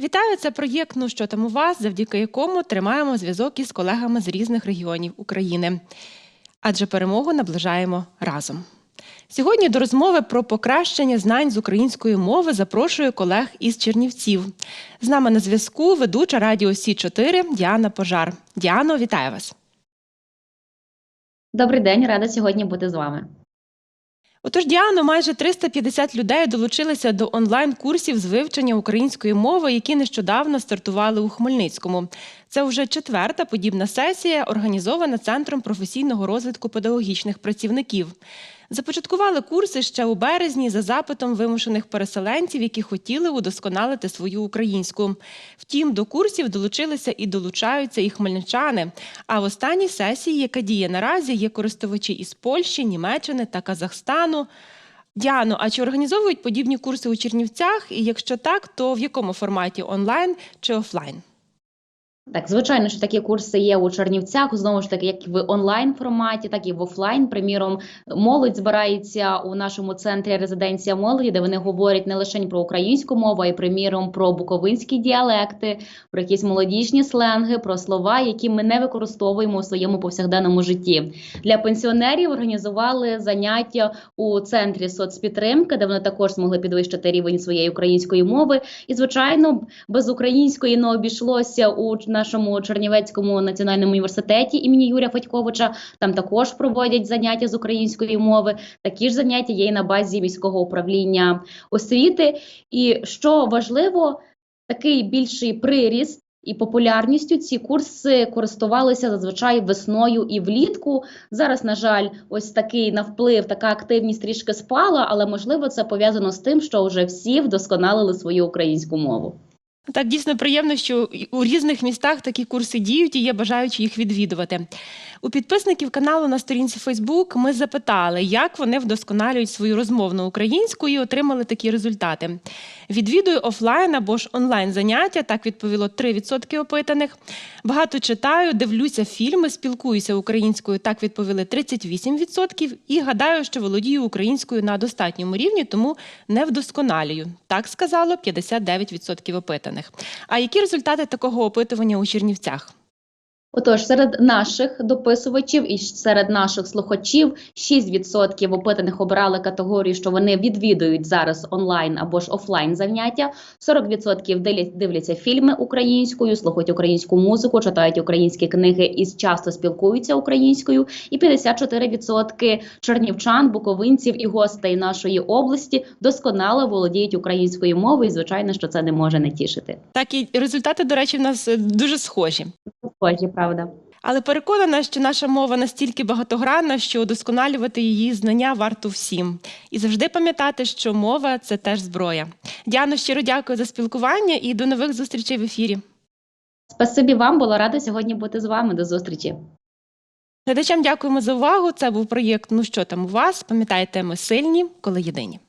Вітаю, це проєкт «Ну що там у вас, завдяки якому тримаємо зв'язок із колегами з різних регіонів України. Адже перемогу наближаємо разом. Сьогодні до розмови про покращення знань з української мови запрошую колег із Чернівців. З нами на зв'язку ведуча радіо Сі 4 Діана Пожар. Діано, вітаю вас. Добрий день, рада сьогодні бути з вами. Отож, Діано, майже 350 людей долучилися до онлайн-курсів з вивчення української мови, які нещодавно стартували у Хмельницькому. Це вже четверта подібна сесія, організована Центром професійного розвитку педагогічних працівників. Започаткували курси ще у березні за запитом вимушених переселенців, які хотіли удосконалити свою українську. Втім, до курсів долучилися і долучаються і хмельничани. А в останній сесії, яка діє наразі, є користувачі із Польщі, Німеччини та Казахстану. Діано, а чи організовують подібні курси у Чернівцях? І якщо так, то в якому форматі онлайн чи офлайн? Так, звичайно, що такі курси є у Чернівцях, знову ж таки, як в онлайн форматі, так і в офлайн. Приміром, молодь збирається у нашому центрі резиденція молоді, де вони говорять не лише про українську мову, а й приміром про буковинські діалекти, про якісь молодіжні сленги, про слова, які ми не використовуємо у своєму повсякденному житті. Для пенсіонерів організували заняття у центрі соцпідтримки, де вони також змогли підвищити рівень своєї української мови. І, звичайно, без української не обійшлося у нашому Чернівецькому національному університеті імені Юрія Федьковича. Там також проводять заняття з української мови. Такі ж заняття є і на базі міського управління освіти. І що важливо, такий більший приріст. І популярністю ці курси користувалися зазвичай весною і влітку. Зараз, на жаль, ось такий навплив, така активність трішки спала, але можливо це пов'язано з тим, що вже всі вдосконалили свою українську мову. Так дійсно приємно, що у різних містах такі курси діють і є бажаючі їх відвідувати. У підписників каналу на сторінці Фейсбук ми запитали, як вони вдосконалюють свою розмовну українську і отримали такі результати. Відвідую офлайн або ж онлайн заняття, так відповіло 3% опитаних. Багато читаю, дивлюся фільми, спілкуюся українською, так відповіли 38%. І гадаю, що володію українською на достатньому рівні, тому не вдосконалюю. Так сказало 59% опитаних. А які результати такого опитування у Чернівцях? Отож, серед наших дописувачів і серед наших слухачів 6% опитаних обрали категорію, що вони відвідують зараз онлайн або ж офлайн заняття. 40% дивлять- дивляться фільми українською, слухають українську музику, читають українські книги і часто спілкуються українською. І 54% чернівчан, буковинців і гостей нашої області досконало володіють українською мовою. І звичайно, що це не може не тішити. Так і результати, до речі, в нас е, дуже схожі. Схожі, правда. Але переконана, що наша мова настільки багатогранна, що удосконалювати її знання варто всім. І завжди пам'ятати, що мова це теж зброя. Діано, щиро дякую за спілкування і до нових зустрічей в ефірі. Спасибі вам, була рада сьогодні бути з вами. До зустрічі. Глядачам дякуємо за увагу. Це був проєкт Ну що там у вас? Пам'ятайте, ми сильні, коли єдині.